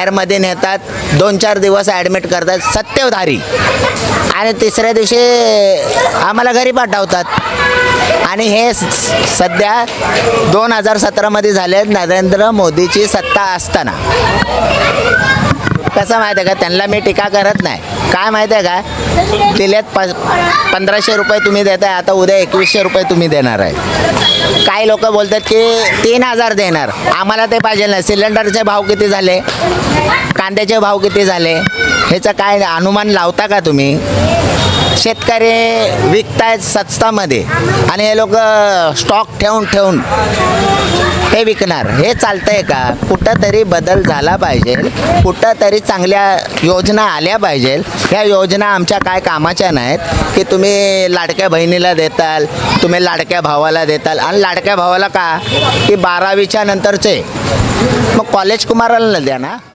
बाहेरमध्ये नेतात दोन चार दिवस ॲडमिट करतात सत्यधारी आणि तिसऱ्या दिवशी आम्हाला घरी पाठवतात. आणि हे सध्या दोन हजार सतरामध्ये झाले नरेंद्र मोदीची सत्ता असताना. कसं माहिती आहे का? त्यांना मी टीका करत नाही. काय माहिती आहे का? दिलेत प पंधराशे रुपये तुम्ही देताय आता उद्या एकवीसशे रुपये तुम्ही देणार आहे. काही लोक बोलतात की तीन हजार देणार. आम्हाला ते पाहिजे नाही. सिलेंडरचे भाव किती झाले? कांद्याचे भाव किती झाले? ह्याचं काय अनुमान लावता का तुम्ही? शेतकरी विकतायत स्वस्तामध्ये आणि हे लोक स्टॉक ठेवून ठेवून हे विकणार. हे चालतंय का? कुठं तरी बदल झाला पाहिजे. कुठंतरी चांगल्या योजना आल्या पाहिजे. ह्या योजना आमच्या काय कामाच्या नाहीत की तुम्ही लाडक्या बहिणीला देताल तुम्ही लाडक्या भावाला देताल. आणि लाडक्या भावाला का? की बारावीच्या नंतरचे. मग कॉलेज कुमाराला द्या ना?